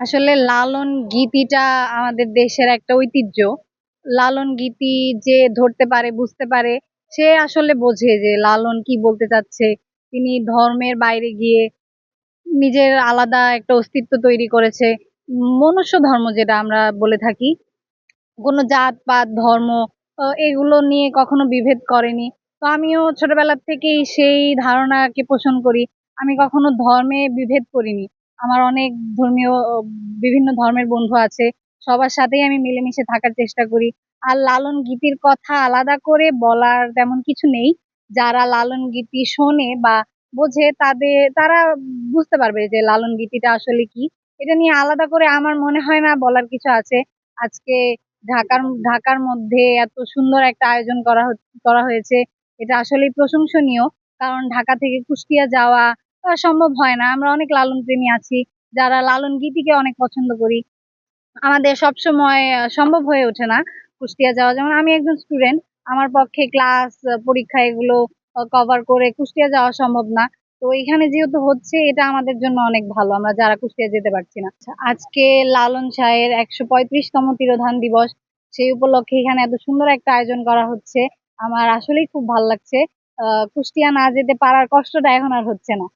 আসলে লালন গীতিটা আমাদের দেশের একটা ঐতিহ্য। লালন গীতি যে ধরতে পারে, বুঝতে পারে, সে আসলে বোঝে যে লালন কি বলতে চাচ্ছে। তিনি ধর্মের বাইরে গিয়ে নিজের আলাদা একটা অস্তিত্ব তৈরি করেছে। মনুষ্য ধর্ম যেটা আমরা বলে থাকি। কোনো জাত, পাত, ধর্ম এগুলো নিয়ে কখনো বিভেদ করেনি। তো আমিও ছোটবেলা থেকেই সেই ধারণাকে পোষণ করি। আমি কখনো ধর্মে বিভেদ করিনি। আমার অনেক ধর্মীয় বিভিন্ন ধর্মের বন্ধু আছে, সবার সাথেই আমি মিলেমিশে থাকার চেষ্টা করি। আর লালন গীতির কথা আলাদা করে বলার তেমন কিছু নেই। যারা লালন গীতি শোনে বা বোঝে তাদের, তারা বুঝতে পারবে যে লালন গীতিটা আসলে কি। এটা নিয়ে আলাদা করে আমার মনে হয় না বলার কিছু আছে। আজকে ঢাকার ঢাকার মধ্যে এত সুন্দর একটা আয়োজন করা করা হয়েছে। এটা আসলেই প্রশংসনীয়। কারণ ঢাকা থেকে কুষ্টিয়া যাওয়া সম্ভব হয় না। আমরা অনেক লালন প্রেমী আছি যারা লালন গীতিকে অনেক পছন্দ করি। আমাদের সব সময় সম্ভব হয়ে ওঠে না কুষ্টিয়া যাওয়া। যেমন আমি একজন স্টুডেন্ট আমার পক্ষে ক্লাস পরীক্ষা এগুলো কভার করে কুষ্টিয়া যাওয়া সম্ভব না। তো এখানে যেহেতু হচ্ছে এটা আমাদের জন্য অনেক ভালো। আমরা যারা কুষ্টিয়া যেতে পারছি না। আচ্ছা, আজকে লালন শাহের একশো পঁয়ত্রিশতম তিরোধান দিবস সেই উপলক্ষে এখানে এত সুন্দর একটা আয়োজন করা হচ্ছে। আমার আসলেই খুব ভালো লাগছে। কুষ্টিয়া না যেতে পারার কষ্টটা এখন আর হচ্ছে না।